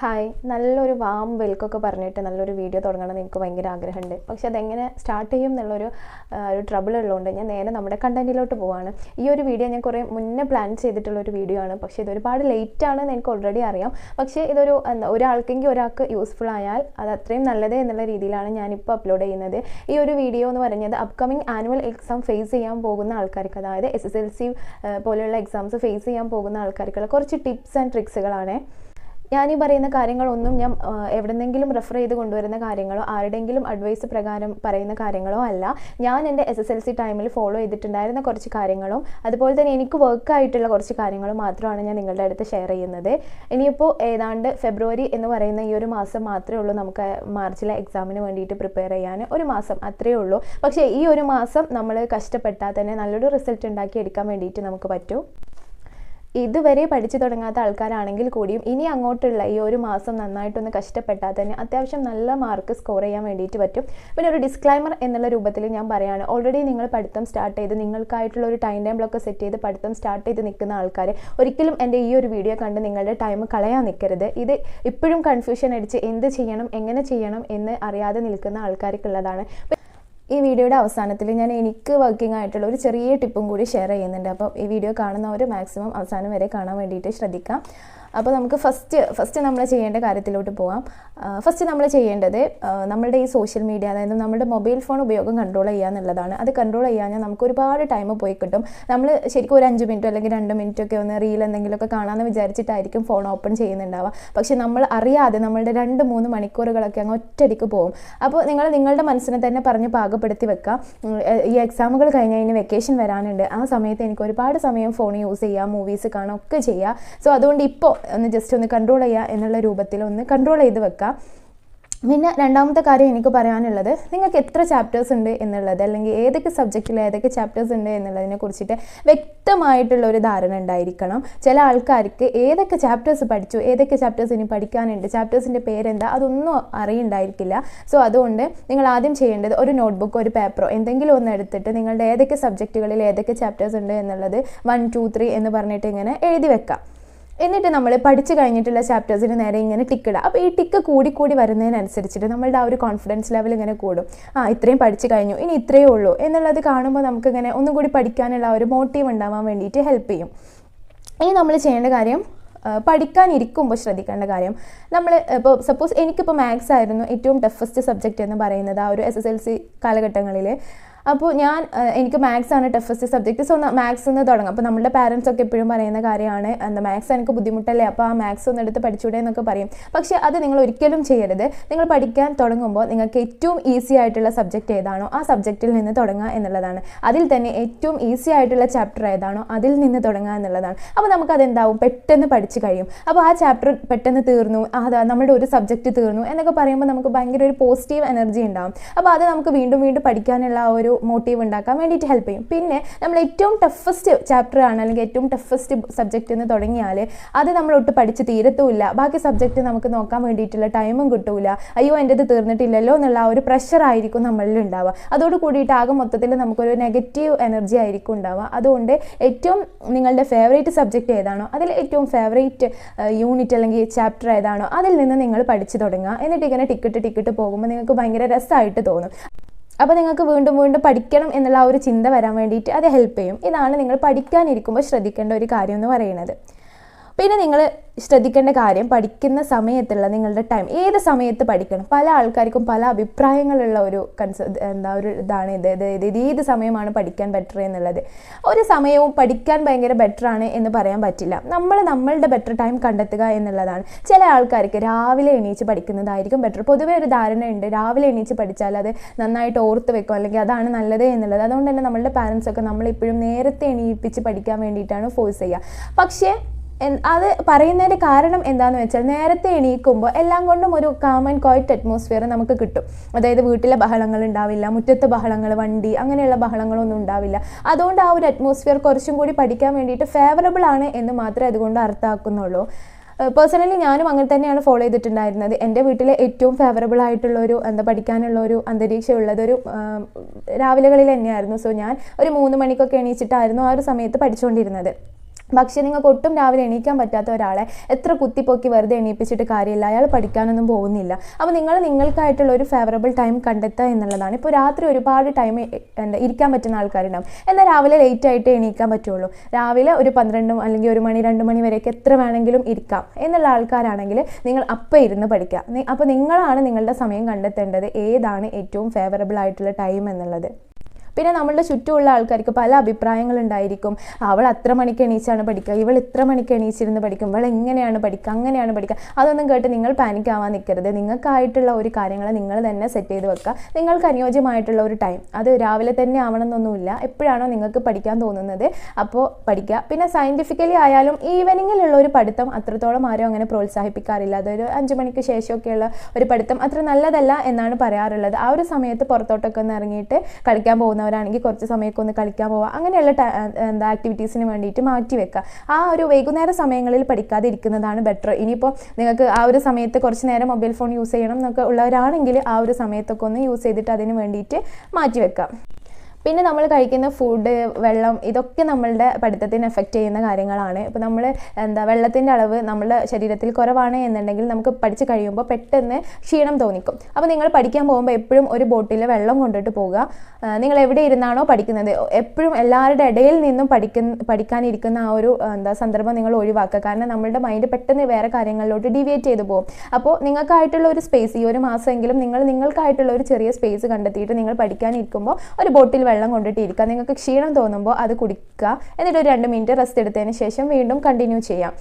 Hi നല്ലൊരു warm വെൽക്കൊക്കെ പറഞ്ഞിട്ട് നല്ലൊരു വീഡിയോ തുടങ്ങണമെന്ന് എനിക്ക് ഭയങ്കര ആഗ്രഹമുണ്ട്. പക്ഷെ അതെങ്ങനെ സ്റ്റാർട്ട് ചെയ്യും എന്നുള്ളൊരു ഒരു ട്രബിൾ ഉള്ളതുകൊണ്ട് ഞാൻ നേരെ നമ്മുടെ കണ്ടന്റിലോട്ട് പോവാണ്. ഈ ഒരു വീഡിയോ ഞാൻ കുറേ മുന്നേ പ്ലാൻ ചെയ്തിട്ടുള്ള ഒരു വീഡിയോ ആണ്. പക്ഷേ ഇത് ഒരുപാട് ലേറ്റ് ആണെന്ന് എനിക്ക് ഓൾറെഡി അറിയാം. പക്ഷേ ഇതൊരു എന്താ ഒരാൾക്കെങ്കിൽ ഒരാൾക്ക് യൂസ്ഫുൾ ആയാൽ അത് അത്രയും നല്ലത് എന്നുള്ള രീതിയിലാണ് ഞാനിപ്പോൾ അപ്ലോഡ് ചെയ്യുന്നത്. ഈ ഒരു വീഡിയോ എന്ന് പറഞ്ഞത് അപ്കമിങ് ആനുവൽ എക്സാം ഫേസ് ചെയ്യാൻ പോകുന്ന ആൾക്കാർക്ക് അതായത് എസ് എസ് എൽ സി പോലെയുള്ള എക്സാംസ് ഫേസ് ചെയ്യാൻ പോകുന്ന ആൾക്കാർക്കുള്ള കുറച്ച് ടിപ്സ് ആൻഡ് ട്രിക്സുകളാണ് ഞാൻ ഈ പറയുന്ന കാര്യങ്ങളൊന്നും ഞാൻ എവിടെന്നെങ്കിലും റെഫർ ചെയ്ത് കൊണ്ടുവരുന്ന കാര്യങ്ങളോ ആരുടെയെങ്കിലും അഡ്വൈസ് പ്രകാരം പറയുന്ന കാര്യങ്ങളോ അല്ല. ഞാൻ എന്റെ എസ് എസ് എൽ സി ടൈമിൽ ഫോളോ ചെയ്തിട്ടുണ്ടായിരുന്ന കുറച്ച് കാര്യങ്ങളും അതുപോലെ തന്നെ എനിക്ക് വർക്ക് ആയിട്ടുള്ള കുറച്ച് കാര്യങ്ങളും മാത്രമാണ് ഞാൻ നിങ്ങളുടെ അടുത്ത് ഷെയർ ചെയ്യുന്നത്. ഇനിയിപ്പോൾ ഏതാണ്ട് ഫെബ്രുവരി എന്ന് പറയുന്ന ഈ ഒരു മാസം മാത്രമേ ഉള്ളൂ നമുക്ക് മാർച്ചിലെ എക്സാമിന് വേണ്ടിയിട്ട് പ്രിപ്പയർ ചെയ്യാൻ. ഒരു മാസം അത്രയേ ഉള്ളൂ. പക്ഷേ ഈ ഒരു മാസം നമ്മൾ കഷ്ടപ്പെട്ടാൽ തന്നെ നല്ലൊരു റിസൾട്ട് ഉണ്ടാക്കി എടുക്കാൻ വേണ്ടിയിട്ട് നമുക്ക് പറ്റും. ഇതുവരെ പഠിച്ചു തുടങ്ങാത്ത ആൾക്കാരാണെങ്കിൽ കൂടിയും ഇനി അങ്ങോട്ടുള്ള ഈ ഒരു മാസം നന്നായിട്ടൊന്ന് കഷ്ടപ്പെട്ടാൽ തന്നെ അത്യാവശ്യം നല്ല മാർക്ക് സ്കോർ ചെയ്യാൻ വേണ്ടിയിട്ട് പറ്റും. പിന്നെ ഒരു ഡിസ്ക്ലൈമർ എന്നുള്ള രൂപത്തിൽ ഞാൻ പറയുകയാണ് ഓൾറെഡി നിങ്ങൾ പഠിത്തം സ്റ്റാർട്ട് ചെയ്ത് നിങ്ങൾക്കായിട്ടുള്ള ഒരു ടൈം ടേബിളൊക്കെ സെറ്റ് ചെയ്ത് പഠിത്തം സ്റ്റാർട്ട് ചെയ്ത് നിൽക്കുന്ന ആൾക്കാർ ഒരിക്കലും എന്റെ ഈ ഒരു വീഡിയോ കണ്ട് നിങ്ങളുടെ ടൈം കളയാൻ നിൽക്കരുത്. ഇത് ഇപ്പോഴും കൺഫ്യൂഷൻ അടിച്ച് എന്ത് ചെയ്യണം എങ്ങനെ ചെയ്യണം എന്ന് അറിയാതെ നിൽക്കുന്ന ആൾക്കാർക്കുള്ളതാണ്. ഈ വീഡിയോയുടെ അവസാനത്തിൽ ഞാൻ എനിക്ക് വർക്കിംഗ് ആയിട്ടുള്ള ഒരു ചെറിയ ടിപ്പും കൂടി ഷെയർ ചെയ്യുന്നുണ്ട്. അപ്പോൾ ഈ വീഡിയോ കാണുന്നവർ മാക്സിമം അവസാനം വരെ കാണാൻ വേണ്ടിയിട്ട് ശ്രദ്ധിക്കാം. അപ്പോൾ നമുക്ക് ഫസ്റ്റ് ഫസ്റ്റ് നമ്മൾ ചെയ്യേണ്ട കാര്യത്തിലോട്ട് പോവാം. ഫസ്റ്റ് നമ്മൾ ചെയ്യേണ്ടത് നമ്മുടെ ഈ സോഷ്യൽ മീഡിയ അതായത് നമ്മുടെ മൊബൈൽ ഫോൺ ഉപയോഗം കൺട്രോൾ ചെയ്യുക എന്നുള്ളതാണ്. അത് കൺട്രോൾ ചെയ്യാഞ്ഞാൽ നമുക്ക് ഒരുപാട് ടൈം പോയി കിട്ടും. നമ്മൾ ശരിക്കും ഒരു അഞ്ച് മിനിറ്റ് അല്ലെങ്കിൽ രണ്ട് മിനിറ്റ് ഒക്കെ ഒന്ന് റീൽ എന്തെങ്കിലുമൊക്കെ കാണാമെന്ന് വിചാരിച്ചിട്ടായിരിക്കും ഫോൺ ഓപ്പൺ ചെയ്യുന്നുണ്ടാവുക. പക്ഷെ നമ്മൾ അറിയാതെ നമ്മളുടെ രണ്ട് മൂന്ന് മണിക്കൂറുകളൊക്കെ അങ്ങ് ഒറ്റയടിക്ക് പോകും. അപ്പോൾ നിങ്ങൾ നിങ്ങളുടെ മനസ്സിനെ തന്നെ പറഞ്ഞ് പാകപ്പെടുത്തി വെക്കുക. ഈ എക്സാമുകൾ കഴിഞ്ഞ് കഴിഞ്ഞ് വെക്കേഷൻ വരാനുണ്ട്. ആ സമയത്ത് എനിക്ക് ഒരുപാട് സമയം ഫോൺ യൂസ് ചെയ്യാം മൂവീസ് കാണാം ഒക്കെ ചെയ്യാം സോ അതുകൊണ്ട് ഇപ്പോൾ ഒന്ന് ജസ്റ്റ് ഒന്ന് കൺട്രോൾ ചെയ്യുക എന്നുള്ള രൂപത്തിൽ ഒന്ന് കൺട്രോൾ ചെയ്ത് വെക്കുക പിന്നെ രണ്ടാമത്തെ കാര്യം എനിക്ക് പറയാനുള്ളത് നിങ്ങൾക്ക് എത്ര ചാപ്റ്റേഴ്സ് ഉണ്ട് എന്നുള്ളത് അല്ലെങ്കിൽ ഏതൊക്കെ സബ്ജക്റ്റിൽ ഏതൊക്കെ ചാപ്റ്റേഴ്സ് ഉണ്ട് എന്നുള്ളതിനെ കുറിച്ചിട്ട് വ്യക്തമായിട്ടുള്ള ഒരു ധാരണ ഉണ്ടായിരിക്കണം. ചില ആൾക്കാർക്ക് ഏതൊക്കെ ചാപ്റ്റേഴ്സ് പഠിച്ചു ഏതൊക്കെ ചാപ്റ്റേഴ്സ് ഇനി പഠിക്കാനുണ്ട് ചാപ്റ്റേഴ്സിന്റെ പേരെന്താ അതൊന്നും അറിയുണ്ടായിരിക്കില്ല. സോ അതുകൊണ്ട് നിങ്ങൾ ആദ്യം ചെയ്യേണ്ടത് ഒരു നോട്ട്ബുക്ക് ഒരു പേപ്പറോ എന്തെങ്കിലും ഒന്ന് എടുത്തിട്ട് നിങ്ങളുടെ ഏതൊക്കെ സബ്ജക്റ്റുകളിൽ ഏതൊക്കെ ചാപ്റ്റേഴ്സ് ഉണ്ട് എന്നുള്ളത് വൺ ടു ത്രീ എന്ന് പറഞ്ഞിട്ട് ഇങ്ങനെ എഴുതി വെക്കാം. എന്നിട്ട് നമ്മൾ പഠിച്ചു കഴിഞ്ഞിട്ടുള്ള ചാപ്റ്റേഴ്സിന് നേരെ ഇങ്ങനെ ടിക്ക് ഇടുക അപ്പോൾ ഈ ടിക്ക് കൂടി കൂടി വരുന്നതിനനുസരിച്ചിട്ട് നമ്മളുടെ ആ ഒരു കോൺഫിഡൻസ് ലെവൽ ഇങ്ങനെ കൂടും. ആ ഇത്രയും പഠിച്ചു കഴിഞ്ഞു ഇനി ഇത്രയേ ഉള്ളൂ എന്നുള്ളത് കാണുമ്പോൾ നമുക്കിങ്ങനെ ഒന്നും കൂടി പഠിക്കാനുള്ള ഒരു മോട്ടീവ് ഉണ്ടാവാൻ വേണ്ടിയിട്ട് ഹെൽപ്പ് ചെയ്യും. ഇനി നമ്മൾ ചെയ്യേണ്ട കാര്യം പഠിക്കാനിരിക്കുമ്പോൾ ശ്രദ്ധിക്കേണ്ട കാര്യം. നമ്മൾ ഇപ്പോൾ സപ്പോസ് എനിക്കിപ്പോൾ മാത്സ് ആയിരുന്നു ഏറ്റവും ടഫസ്റ്റ് സബ്ജക്റ്റ് എന്ന് പറയുന്നത് ആ ഒരു എസ് എസ് എൽ സി കാലഘട്ടങ്ങളിൽ അപ്പോൾ ഞാൻ എനിക്ക് മാത്സ് ആണ് ടഫസ്റ്റ് സബ്ജക്റ്റ് സോ മാത്സ് നിന്ന് തുടങ്ങും. അപ്പോൾ നമ്മുടെ പാരൻസ് ഒക്കെ എപ്പോഴും പറയുന്ന കാര്യമാണ് എന്താ മാത്സ് എനിക്ക് ബുദ്ധിമുട്ടല്ലേ? അപ്പോൾ ആ മാത്സ് ഒന്ന് എടുത്ത് പഠിച്ചൂടെ എന്നൊക്കെ പറയും. പക്ഷേ അത് നിങ്ങൾ ഒരിക്കലും ചെയ്യരുത്. നിങ്ങൾ പഠിക്കാൻ തുടങ്ങുമ്പോൾ നിങ്ങൾക്ക് ഏറ്റവും ഈസി ആയിട്ടുള്ള സബ്ജക്റ്റ് ഏതാണോ ആ സബ്ജക്റ്റിൽ നിന്ന് തുടങ്ങുക എന്നുള്ളതാണ്. അതിൽ തന്നെ ഏറ്റവും ഈസി ആയിട്ടുള്ള ചാപ്റ്റർ ഏതാണോ അതിൽ നിന്ന് തുടങ്ങുക എന്നുള്ളതാണ്. അപ്പോൾ നമുക്ക് അതെന്താവും? പെട്ടെന്ന് പഠിച്ചു കഴിയും. അപ്പോൾ ആ ചാപ്റ്റർ പെട്ടെന്ന് തീർന്നു. അതാ നമ്മുടെ ഒരു സബ്ജക്റ്റ് തീർന്നു എന്നൊക്കെ പറയുമ്പോൾ നമുക്ക് ഭയങ്കര ഒരു പോസിറ്റീവ് എനർജി ഉണ്ടാവും. അപ്പോൾ അത് നമുക്ക് വീണ്ടും വീണ്ടും പഠിക്കാനുള്ള ഒരു മോട്ടീവ് ഉണ്ടാക്കാൻ വേണ്ടിയിട്ട് ഹെൽപ്പ് ചെയ്യും. പിന്നെ നമ്മൾ ഏറ്റവും ടഫസ്റ്റ് ചാപ്റ്റർ ആണ് അല്ലെങ്കിൽ ഏറ്റവും ടഫസ്റ്റ് സബ്ജക്റ്റ് എന്ന് തുടങ്ങിയാൽ അത് നമ്മൾ ഒട്ട് പഠിച്ച് തീരത്തുമില്ല. ബാക്കി സബ്ജക്റ്റ് നമുക്ക് നോക്കാൻ വേണ്ടിയിട്ടുള്ള ടൈമും കിട്ടൂല. അയ്യോ എന്റെ ഇത് തീർന്നിട്ടില്ലല്ലോ എന്നുള്ള ആ ഒരു പ്രഷർ ആയിരിക്കും നമ്മളിൽ ഉണ്ടാവുക. അതോട് കൂടിയിട്ട് ആകെ മൊത്തത്തിൽ നമുക്കൊരു നെഗറ്റീവ് എനർജി ആയിരിക്കും ഉണ്ടാവുക. അതുകൊണ്ട് ഏറ്റവും നിങ്ങളുടെ ഫേവറേറ്റ് സബ്ജക്റ്റ് ഏതാണോ അതിൽ ഏറ്റവും ഫേവറേറ്റ് യൂണിറ്റ് അല്ലെങ്കിൽ ചാപ്റ്റർ ഏതാണോ അതിൽ നിന്ന് നിങ്ങൾ പഠിച്ചു തുടങ്ങുക. എന്നിട്ട് ഇങ്ങനെ ടിക്കറ്റ് ടിക്കറ്റ് പോകുമ്പോൾ നിങ്ങൾക്ക് ഭയങ്കര രസമായിട്ട് തോന്നും. അപ്പോൾ നിങ്ങൾക്ക് വീണ്ടും വീണ്ടും പഠിക്കണം എന്നുള്ള ആ ഒരു ചിന്ത വരാൻ വേണ്ടിയിട്ട് അത് ഹെൽപ്പ് ചെയ്യും. ഇതാണ് നിങ്ങൾ പഠിക്കാനിരിക്കുമ്പോൾ ശ്രദ്ധിക്കേണ്ട ഒരു കാര്യം എന്ന് പറയുന്നത്. പിന്നെ നിങ്ങൾ ശ്രദ്ധിക്കേണ്ട കാര്യം പഠിക്കുന്ന സമയത്തുള്ള നിങ്ങളുടെ ടൈം ഏത് സമയത്ത് പഠിക്കണം? പല ആൾക്കാർക്കും പല അഭിപ്രായങ്ങളുള്ള ഒരു കൺസ എന്താ ഒരു ഇതാണ് ഇത് അതായത് ഏത് സമയമാണ് പഠിക്കാൻ ബെറ്റർ എന്നുള്ളത്. ഒരു സമയവും പഠിക്കാൻ ഭയങ്കര ബെറ്റർ ആണ് എന്ന് പറയാൻ പറ്റില്ല. നമ്മൾ നമ്മളുടെ ബെറ്റർ ടൈം കണ്ടെത്തുക എന്നുള്ളതാണ്. ചില ആൾക്കാർക്ക് രാവിലെ എണീച്ച് പഠിക്കുന്നതായിരിക്കും ബെറ്റർ പൊതുവേ ഒരു ധാരണയുണ്ട് രാവിലെ എണീച്ച് പഠിച്ചാൽ അത് നന്നായിട്ട് ഓർത്ത് വെക്കും അല്ലെങ്കിൽ അതാണ് നല്ലത് എന്നുള്ളത്. അതുകൊണ്ട് തന്നെ നമ്മളുടെ പാരൻസ് ഒക്കെ നമ്മളിപ്പോഴും നേരത്തെ എണീപ്പിച്ച് പഠിക്കാൻ വേണ്ടിയിട്ടാണ് ഫോഴ്സ് ചെയ്യുക. പക്ഷേ അത് പറയുന്നതിന്റെ കാരണം എന്താണെന്ന് വെച്ചാൽ നേരത്തെ എണീക്കുമ്പോൾ എല്ലാം കൊണ്ടും ഒരു കാം ആൻഡ് ക്വയറ്റ് അറ്റ്മോസ്ഫിയർ നമുക്ക് കിട്ടും. അതായത് വീട്ടിലെ ബഹളങ്ങൾ ഉണ്ടാവില്ല മുറ്റത്ത് ബഹളങ്ങൾ വണ്ടി അങ്ങനെയുള്ള ബഹളങ്ങളൊന്നും ഉണ്ടാവില്ല. അതുകൊണ്ട് ആ ഒരു അറ്റ്മോസ്ഫിയർ കുറച്ചും കൂടി പഠിക്കാൻ വേണ്ടിയിട്ട് ഫേവറബിൾ ആണ് എന്ന് മാത്രമേ അതുകൊണ്ട് അർത്ഥമാക്കുന്നുള്ളൂ. പേഴ്സണലി ഞാനും അങ്ങനെ തന്നെയാണ് ഫോളോ ചെയ്തിട്ടുണ്ടായിരുന്നത്. എന്റെ വീട്ടിലെ ഏറ്റവും ഫേവറബിൾ ആയിട്ടുള്ള ഒരു എന്താ പഠിക്കാനുള്ള ഒരു അന്തരീക്ഷം ഉള്ളത് ഒരു രാവിലെകളിൽ തന്നെയായിരുന്നു. സോ ഞാൻ ഒരു മൂന്ന് മണിക്കൊക്കെ എണീച്ചിട്ടായിരുന്നു ആ ഒരു സമയത്ത് പഠിച്ചുകൊണ്ടിരുന്നത്. പക്ഷേ നിങ്ങൾക്ക് ഒട്ടും രാവിലെ എണീക്കാൻ പറ്റാത്ത ഒരാളെ എത്ര കുത്തിപ്പൊക്കി വെറുതെ എണീപ്പിച്ചിട്ട് കാര്യമില്ല. അയാൾ പഠിക്കാനൊന്നും പോകുന്നില്ല. അപ്പോൾ നിങ്ങൾ നിങ്ങൾക്കായിട്ടുള്ള ഒരു ഫേവറബിൾ ടൈം കണ്ടെത്തുക എന്നുള്ളതാണ്. ഇപ്പോൾ രാത്രി ഒരുപാട് ടൈം എന്താ ഇരിക്കാൻ പറ്റുന്ന ആൾക്കാരുണ്ടാവും. എന്നാൽ രാവിലെ ലേറ്റ് ആയിട്ട് എണീക്കാൻ പറ്റുള്ളൂ. രാവിലെ ഒരു പന്ത്രണ്ടും അല്ലെങ്കിൽ ഒരു മണി രണ്ട് മണി വരെയൊക്കെ എത്ര വേണമെങ്കിലും ഇരിക്കാം. എന്നുള്ള ആൾക്കാരാണെങ്കിൽ നിങ്ങൾ അപ്പം ഇരുന്ന് പഠിക്കുക. അപ്പോൾ നിങ്ങളാണ് നിങ്ങളുടെ സമയം കണ്ടെത്തേണ്ടത്. ഏതാണ് ഏറ്റവും ഫേവറബിൾ ആയിട്ടുള്ള ടൈം എന്നുള്ളത്. പിന്നെ നമ്മളുടെ ചുറ്റുമുള്ള ആൾക്കാർക്ക് പല അഭിപ്രായങ്ങളുണ്ടായിരിക്കും. അവൾ അത്ര മണിക്ക് എണീച്ചാണ് പഠിക്കുക ഇവൾ ഇത്ര മണിക്ക് എണീച്ചിരുന്ന് പഠിക്കും ഇവൾ എങ്ങനെയാണ് പഠിക്കുക അങ്ങനെയാണ് പഠിക്കുക. അതൊന്നും കേട്ട് നിങ്ങൾ പാനിക് ആവാൻ നിൽക്കരുത്. നിങ്ങൾക്കായിട്ടുള്ള ഒരു കാര്യങ്ങൾ നിങ്ങൾ തന്നെ സെറ്റ് ചെയ്ത് വെക്കുക. നിങ്ങൾക്ക് അനുയോജ്യമായിട്ടുള്ള ഒരു ടൈം അത് രാവിലെ തന്നെ ആവണമെന്നൊന്നുമില്ല. എപ്പോഴാണോ നിങ്ങൾക്ക് പഠിക്കാൻ തോന്നുന്നത് അപ്പോൾ പഠിക്കുക. പിന്നെ സയന്റിഫിക്കലി ആയാലും ഈവനിങ്ങിലുള്ള ഒരു പഠിത്തം അത്രത്തോളം ആരും അങ്ങനെ പ്രോത്സാഹിപ്പിക്കാറില്ല. അതൊരു അഞ്ച് മണിക്ക് ശേഷമൊക്കെയുള്ള ഒരു പഠിത്തം അത്ര നല്ലതല്ല എന്നാണ് പറയാറുള്ളത്. ആ ഒരു സമയത്ത് പുറത്തോട്ടൊക്കെ ഒന്ന് ഇറങ്ങിയിട്ട് കളിക്കാൻ പോകുന്നവരാണെങ്കിൽ കുറച്ച് സമയമൊക്കെ ഒന്ന് കളിക്കാൻ പോവുക അങ്ങനെയുള്ള എന്താ ആക്ടിവിറ്റീസിന് വേണ്ടിയിട്ട് മാറ്റി വെക്കുക ആ ഒരു വൈകുന്നേര സമയങ്ങളിൽ പഠിക്കാതെ ഇരിക്കുന്നതാണ് ബെറ്റർ ഇനിയിപ്പോൾ നിങ്ങൾക്ക് ആ ഒരു സമയത്ത് കുറച്ച് നേരം മൊബൈൽ ഫോൺ യൂസ് ചെയ്യണം എന്നൊക്കെ ഉള്ളവരാണെങ്കിൽ ആ ഒരു സമയത്തൊക്കെ ഒന്ന് യൂസ് ചെയ്തിട്ട് അതിന് വേണ്ടിയിട്ട് മാറ്റി വെക്കാം. പിന്നെ നമ്മൾ കഴിക്കുന്ന ഫുഡ് വെള്ളം ഇതൊക്കെ നമ്മളുടെ പഠിത്തത്തിന് എഫക്റ്റ് ചെയ്യുന്ന കാര്യങ്ങളാണ്. ഇപ്പോൾ നമ്മൾ എന്താ വെള്ളത്തിന്റെ അളവ് നമ്മുടെ ശരീരത്തിൽ കുറവാണ് എന്നുണ്ടെങ്കിൽ നമുക്ക് പഠിച്ച് കഴിയുമ്പോൾ പെട്ടെന്ന് ക്ഷീണം തോന്നിക്കും. അപ്പോൾ നിങ്ങൾ പഠിക്കാൻ പോകുമ്പോൾ എപ്പോഴും ഒരു ബോട്ടിൽ വെള്ളം കൊണ്ടിട്ട് പോവുക. നിങ്ങൾ എവിടെ ഇരുന്നാണോ പഠിക്കുന്നത്. എപ്പോഴും എല്ലാവരുടെ ഇടയിൽ നിന്നും പഠിക്കുന്ന പഠിക്കാനിരിക്കുന്ന ആ ഒരു എന്താ സന്ദർഭം നിങ്ങൾ ഒഴിവാക്കുക. കാരണം നമ്മളുടെ മൈൻഡ് പെട്ടെന്ന് വേറെ കാര്യങ്ങളിലോട്ട് ഡീവിയേറ്റ് ചെയ്തു പോകും. അപ്പോൾ നിങ്ങൾക്കായിട്ടുള്ള ഒരു സ്പേസ് ഈ ഒരു മാസമെങ്കിലും നിങ്ങൾ നിങ്ങൾക്കായിട്ടുള്ള ഒരു ചെറിയ സ്പേസ് കണ്ടെത്തിയിട്ട് നിങ്ങൾ പഠിക്കാനിരിക്കുമ്പോൾ ഒരു ബോട്ടിൽ വെള്ളം കൊണ്ടിട്ട് ഇരിക്കുക നിങ്ങൾക്ക് ക്ഷീണം തോന്നുമ്പോൾ അത് കുടിക്കുക. എന്നിട്ട് ഒരു രണ്ട് മിനിറ്റ് റെസ്റ്റ് എടുത്തതിന് ശേഷം വീണ്ടും കണ്ടിന്യൂ ചെയ്യാം.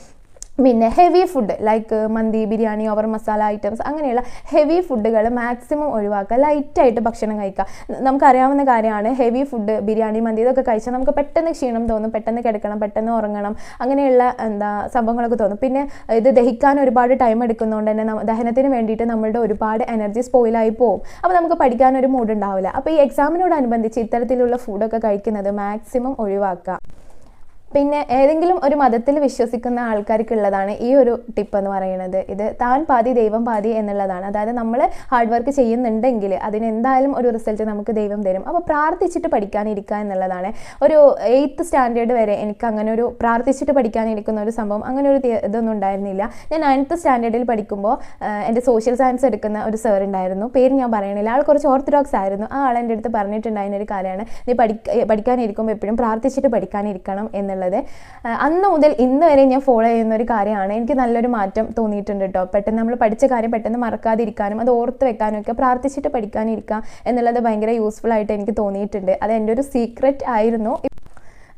പിന്നെ ഹെവി ഫുഡ് ലൈക്ക് മന്തി ബിരിയാണി ഓവർ മസാല ഐറ്റംസ് അങ്ങനെയുള്ള ഹെവി ഫുഡുകൾ മാക്സിമം ഒഴിവാക്കുക. ലൈറ്റായിട്ട് ഭക്ഷണം കഴിക്കുക. നമുക്കറിയാവുന്ന കാര്യമാണ് ഹെവി ഫുഡ് ബിരിയാണി മന്തി ഇതൊക്കെ കഴിച്ചാൽ നമുക്ക് പെട്ടെന്ന് ക്ഷീണം തോന്നും പെട്ടെന്ന് കിടക്കണം പെട്ടെന്ന് ഉറങ്ങണം അങ്ങനെയുള്ള എന്താ സംഭവങ്ങളൊക്കെ തോന്നും. പിന്നെ ഇത് ദഹിക്കാൻ ഒരുപാട് ടൈം എടുക്കുന്നതുകൊണ്ട് തന്നെ ദഹനത്തിന് വേണ്ടിയിട്ട് നമ്മളുടെ ഒരുപാട് എനർജി സ്പോയിലായി പോകും അപ്പോൾ നമുക്ക് പഠിക്കാൻ ഒരു മൂഡ് ഉണ്ടാവില്ല. അപ്പോൾ ഈ എക്സാമിനോടനുബന്ധിച്ച് ഇത്തരത്തിലുള്ള ഫുഡൊക്കെ കഴിക്കുന്നത് മാക്സിമം ഒഴിവാക്കുക. പിന്നെ ഏതെങ്കിലും ഒരു മതത്തിൽ വിശ്വസിക്കുന്ന ആൾക്കാർക്കുള്ളതാണ് ഈ ഒരു ടിപ്പ് എന്ന് പറയുന്നത്. ഇത് താൻ പാതി ദൈവം പാതി എന്നുള്ളതാണ്. അതായത് നമ്മൾ ഹാർഡ് വർക്ക് ചെയ്യുന്നുണ്ടെങ്കിൽ അതിന് എന്തായാലും ഒരു റിസൾട്ട് നമുക്ക് ദൈവം തരും. അപ്പോൾ പ്രാർത്ഥിച്ചിട്ട് പഠിക്കാനിരിക്കുക എന്നുള്ളതാണ്. ഒരു എയ്ത്ത് സ്റ്റാൻഡേർഡ് വരെ എനിക്ക് അങ്ങനെ ഒരു പ്രാർത്ഥിച്ചിട്ട് പഠിക്കാനിരിക്കുന്ന ഒരു സംഭവം അങ്ങനെ ഒരു ഇതൊന്നും ഉണ്ടായിരുന്നില്ല. ഞാൻ നയൻത്ത് സ്റ്റാൻഡേർഡിൽ പഠിക്കുമ്പോൾ എന്റെ സോഷ്യൽ സയൻസ് എടുക്കുന്ന ഒരു സാർ ഉണ്ടായിരുന്നു. പേര് ഞാൻ പറയണില്ല. ആൾ കുറച്ച് ഓർത്തഡോക്സ് ആയിരുന്നു. ആ ആൾ എന്റെ അടുത്ത് പറഞ്ഞിട്ടുണ്ടായിരുന്ന ഒരു കാര്യമാണ്. നീ പഠിക്ക പഠിക്കാനിരിക്കുമ്പോൾ എപ്പോഴും പ്രാർത്ഥിച്ചിട്ട് പഠിക്കാനിരിക്കണം എന്നുള്ളത് അന്ന് മുതൽ ഇന്ന് വരെ ഞാൻ ഫോളോ ചെയ്യുന്ന ഒരു കാര്യമാണ്. എനിക്ക് നല്ലൊരു മാറ്റം തോന്നിയിട്ടുണ്ട് കേട്ടോ പെട്ടെന്ന് നമ്മൾ പഠിച്ച കാര്യം പെട്ടെന്ന് മറക്കാതിരിക്കാനും അത് ഓർത്ത് വെക്കാനും ഒക്കെ പ്രാർത്ഥിച്ചിട്ട് പഠിക്കാനിരിക്കുക എന്നുള്ളത് ഭയങ്കര യൂസ്ഫുൾ ആയിട്ട് എനിക്ക് തോന്നിയിട്ടുണ്ട്. അത് എന്റെ ഒരു സീക്രറ്റ് ആയിരുന്നു.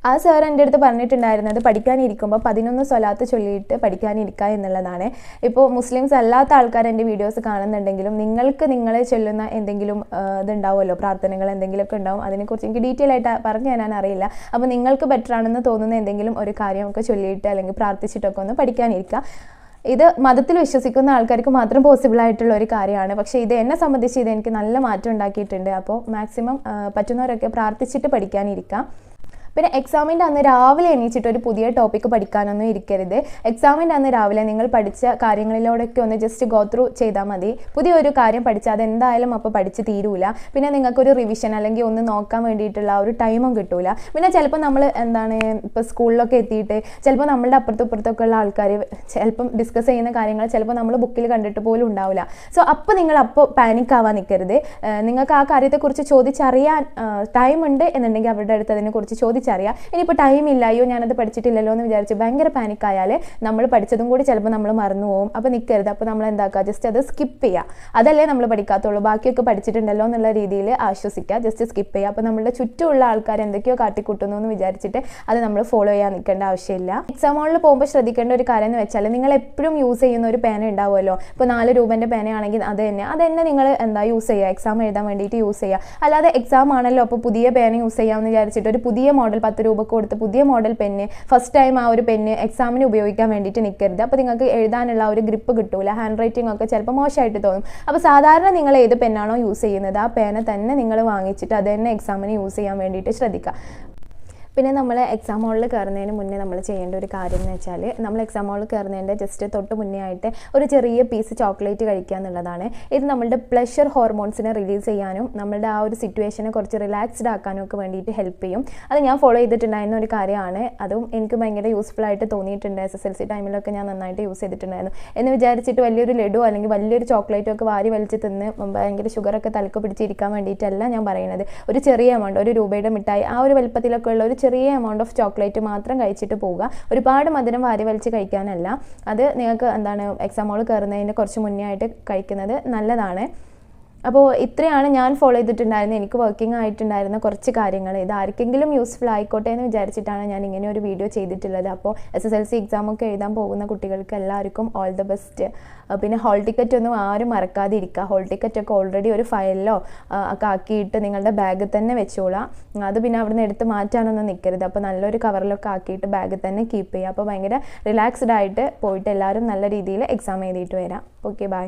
ആ സാർ എന്റെ അടുത്ത് പറഞ്ഞിട്ടുണ്ടായിരുന്നത് പഠിക്കാനിരിക്കുമ്പോൾ പതിനൊന്ന് സ്വലാത്ത് ചൊല്ലിയിട്ട് പഠിക്കാനിരിക്കുക എന്നുള്ളതാണ്. ഇപ്പോൾ മുസ്ലിംസ് അല്ലാത്ത ആൾക്കാർ എന്റെ വീഡിയോസ് കാണുന്നുണ്ടെങ്കിലും നിങ്ങൾക്ക് നിങ്ങളെ ചൊല്ലുന്ന എന്തെങ്കിലും ഇതുണ്ടാവുമല്ലോ? പ്രാർത്ഥനകൾ എന്തെങ്കിലുമൊക്കെ ഉണ്ടാവും? അതിനെക്കുറിച്ച് എനിക്ക് ഡീറ്റെയിൽ ആയിട്ട് പറഞ്ഞു തരാൻ അറിയില്ല. അപ്പോൾ നിങ്ങൾക്ക് ബെറ്റർ ആണെന്ന് തോന്നുന്ന എന്തെങ്കിലും ഒരു കാര്യമൊക്കെ ചൊല്ലിയിട്ട് അല്ലെങ്കിൽ പ്രാർത്ഥിച്ചിട്ടൊക്കെ ഒന്ന് പഠിക്കാനിരിക്കുക ഇത് മതത്തിൽ വിശ്വസിക്കുന്ന ആൾക്കാർക്ക് മാത്രം പോസിബിൾ ആയിട്ടുള്ള ഒരു കാര്യമാണ്. പക്ഷേ ഇത് എന്നെ സംബന്ധിച്ച് ഇത് എനിക്ക് നല്ല മാറ്റം ഉണ്ടാക്കിയിട്ടുണ്ട്. അപ്പോൾ മാക്സിമം പറ്റുന്നവരൊക്കെ പ്രാർത്ഥിച്ചിട്ട് പഠിക്കാനിരിക്കാം. പിന്നെ എക്സാമിന്റെ അന്ന് രാവിലെ എണീച്ചിട്ട് ഒരു പുതിയ ടോപ്പിക്ക് പഠിക്കാനൊന്നും ഇരിക്കരുത്. എക്സാമിന്റെ അന്ന് രാവിലെ നിങ്ങൾ പഠിച്ച കാര്യങ്ങളിലൂടെയൊക്കെ ഒന്ന് ജസ്റ്റ് ഗോ ത്രൂ ചെയ്താൽ മതി. പുതിയൊരു കാര്യം പഠിച്ചാൽ അതെന്തായാലും അപ്പോൾ പഠിച്ച് തീരൂല. പിന്നെ നിങ്ങൾക്കൊരു റിവിഷൻ അല്ലെങ്കിൽ ഒന്ന് നോക്കാൻ വേണ്ടിയിട്ടുള്ള ഒരു ടൈമും കിട്ടൂല. പിന്നെ ചിലപ്പോൾ നമ്മൾ എന്താണ് ഇപ്പോൾ സ്കൂളിലൊക്കെ എത്തിയിട്ട് ചിലപ്പോൾ നമ്മളുടെ അപ്പുറത്തും ഇപ്പുറത്തൊക്കെ ഉള്ള ആൾക്കാർ ചിലപ്പം ഡിസ്കസ് ചെയ്യുന്ന കാര്യങ്ങൾ ചിലപ്പോൾ നമ്മൾ ബുക്കിൽ കണ്ടിട്ട് പോലും ഉണ്ടാവില്ല. സോ അപ്പോൾ നിങ്ങൾ അപ്പോൾ പാനിക് ആവാൻ നിൽക്കരുത് നിങ്ങൾക്ക് ആ കാര്യത്തെക്കുറിച്ച് ചോദിച്ചറിയാൻ ടൈം ഉണ്ട് എന്നുണ്ടെങ്കിൽ അവരുടെ അടുത്ത് അതിനെക്കുറിച്ച് ചോദിച്ചറിയാം ഇനിയിപ്പോൾ ടൈം ഇല്ല അയ്യോ ഞാനത് പഠിച്ചിട്ടില്ലല്ലോ എന്ന് വിചാരിച്ച് ഭയങ്കര പാനിക്കായാൽ നമ്മൾ പഠിച്ചതും കൂടി ചിലപ്പോൾ നമ്മൾ മറന്നു പോകും അപ്പോൾ നിൽക്കരുത് അപ്പോൾ നമ്മൾ എന്താക്കുക ജസ്റ്റ് അത് സ്കിപ്പ് ചെയ്യുക അതല്ലേ നമ്മൾ പഠിക്കാത്തുള്ളൂ. ബാക്കിയൊക്കെ പഠിച്ചിട്ടുണ്ടല്ലോ എന്നുള്ള രീതിയിൽ ആശ്വസിക്കുക ജസ്റ്റ് സ്കിപ്പ് ചെയ്യുക അപ്പോൾ നമ്മുടെ ചുറ്റുമുള്ള ആൾക്കാർ എന്തൊക്കെയോ കാട്ടിക്കൂട്ടുന്നു എന്ന് വിചാരിച്ചിട്ട് അത് നമ്മൾ ഫോളോ ചെയ്യാൻ നിൽക്കേണ്ട ആവശ്യമില്ല. എക്സാം ഹോളിൽ പോകുമ്പോൾ ശ്രദ്ധിക്കേണ്ട ഒരു കാര്യം എന്ന് വെച്ചാൽ നിങ്ങൾ എപ്പോഴും യൂസ് ചെയ്യുന്ന ഒരു പേന ഉണ്ടാവുമല്ലോ. ഇപ്പോൾ നാല് രൂപേന്റെ പേനയാണെങ്കിൽ അത് തന്നെ. അത് തന്നെ നിങ്ങൾ എന്താ യൂസ് ചെയ്യുക എക്സാം എഴുതാൻ വേണ്ടിയിട്ട് യൂസ് ചെയ്യുക അല്ലാതെ എക്സാം ആണല്ലോ അപ്പോൾ പുതിയ പേന യൂസ് ചെയ്യാമെന്ന് വിചാരിച്ചിട്ട് ഒരു പുതിയ മോഡൽ പത്ത് രൂപക്ക് കൊടുത്ത് പുതിയ മോഡൽ പെന്ന് ഫസ്റ്റ് ടൈം ആ ഒരു പെന്ന് എക്സാമിന് ഉപയോഗിക്കാൻ വേണ്ടിയിട്ട് നിൽക്കരുത് അപ്പോൾ നിങ്ങൾക്ക് എഴുതാനുള്ള ഒരു ഗ്രിപ്പ് കിട്ടൂല. ഹാൻഡ് റൈറ്റിംഗ് ഒക്കെ ചിലപ്പോൾ മോശമായിട്ട് തോന്നും. അപ്പോൾ സാധാരണ നിങ്ങൾ ഏത് പെന്നാണോ യൂസ് ചെയ്യുന്നത്? ആ പേന തന്നെ നിങ്ങൾ വാങ്ങിച്ചിട്ട് അത് തന്നെ എക്സാമിന് യൂസ് ചെയ്യാൻ വേണ്ടിയിട്ട് ശ്രദ്ധിക്കുക. പിന്നെ നമ്മൾ എക്സാം ഹോളിൽ കയറുന്നതിന് മുന്നേ നമ്മൾ ചെയ്യേണ്ട ഒരു കാര്യം എന്ന് വെച്ചാൽ നമ്മൾ എക്സാം ഹോളിൽ കയറുന്നതിന്റെ ജസ്റ്റ് തൊട്ട് മുന്നേ ആയിട്ട് ഒരു ചെറിയ പീസ് ചോക്ലേറ്റ് കഴിക്കുക എന്നുള്ളതാണ്. ഇത് നമ്മളുടെ പ്ലഷർ ഹോർമോൺസിനെ റിലീസ് ചെയ്യാനും നമ്മളുടെ ആ ഒരു സിറ്റുവേഷനെ കുറച്ച് റിലാക്സ്ഡ് ആക്കാനും ഒക്കെ വേണ്ടിയിട്ട് ഹെൽപ്പ് ചെയ്യും. അത് ഞാൻ ഫോളോ ചെയ്തിട്ടുണ്ടായിരുന്ന ഒരു കാര്യമാണ്. അതും എനിക്ക് ഭയങ്കര യൂസ്ഫുൾ ആയിട്ട് തോന്നിയിട്ടുണ്ട്. എസ് എസ് എൽ സി ടൈമിലൊക്കെ ഞാൻ നന്നായിട്ട് യൂസ് ചെയ്തിട്ടുണ്ടായിരുന്നു. എന്ന് വിചാരിച്ചിട്ട് വലിയൊരു ലഡു അല്ലെങ്കിൽ വലിയൊരു ചോക്ലേറ്റോ ഒക്കെ വാരി വലിച്ച് തിന്ന് ഭയങ്കര ഷുഗറൊക്കെ തലക്ക് പിടിച്ചിരിക്കാൻ വേണ്ടിയിട്ടല്ല ഞാൻ പറയുന്നത്. ഒരു ചെറിയ എമൗണ്ട് ഒരു രൂപയുടെ മിഠായി ആ ഒരു വലുപ്പത്തിലൊക്കെ ഉള്ള ഒരു ചെറിയ എമൗണ്ട് ഓഫ് ചോക്ലേറ്റ് മാത്രം കഴിച്ചിട്ട് പോവുക. ഒരുപാട് മധുരം വാരി വലിച്ച് കഴിക്കാനല്ല. അത് നിങ്ങൾക്ക് എന്താണ് എക്സാം കയറുന്നതിന്റെ കുറച്ച് മുന്നേ ആയിട്ട് കഴിക്കുന്നത് നല്ലതാണ്. അപ്പോൾ ഇത്രയാണ് ഞാൻ ഫോളോ ചെയ്തിട്ടുണ്ടായിരുന്നത് എനിക്ക് വർക്കിംഗ് ആയിട്ടുണ്ടായിരുന്ന കുറച്ച് കാര്യങ്ങൾ. ഇത് ആർക്കെങ്കിലും യൂസ്ഫുൾ ആയിക്കോട്ടെ എന്ന് വിചാരിച്ചിട്ടാണ് ഞാൻ ഇങ്ങനെ ഒരു വീഡിയോ ചെയ്തിട്ടുള്ളത്. അപ്പോൾ എസ് എസ് എൽ സി എക്സാമൊക്കെ എഴുതാൻ പോകുന്ന കുട്ടികൾക്ക് എല്ലാവർക്കും ഓൾ ദ ബെസ്റ്റ് പിന്നെ ഹോൾ ടിക്കറ്റ് ഒന്നും ആരും മറക്കാതെ ഇരിക്കുക ഹോൾ ടിക്കറ്റ് ഒക്കെ ഓൾറെഡി ഒരു ഫയലിലോ ഒക്കെ ആക്കിയിട്ട് നിങ്ങളുടെ ബാഗിൽ തന്നെ വെച്ചോളാം. അത് പിന്നെ അവിടെ നിന്ന് എടുത്ത് മാറ്റാനൊന്നും നിൽക്കരുത് അപ്പോൾ നല്ലൊരു കവറിലൊക്കെ ആക്കിയിട്ട് ബാഗിൽ തന്നെ കീപ്പ് ചെയ്യുക. അപ്പോൾ ഭയങ്കര റിലാക്സ്ഡ് ആയിട്ട് പോയിട്ട് എല്ലാവരും നല്ല രീതിയിൽ എക്സാം എഴുതിയിട്ട് വരാം. Okay bye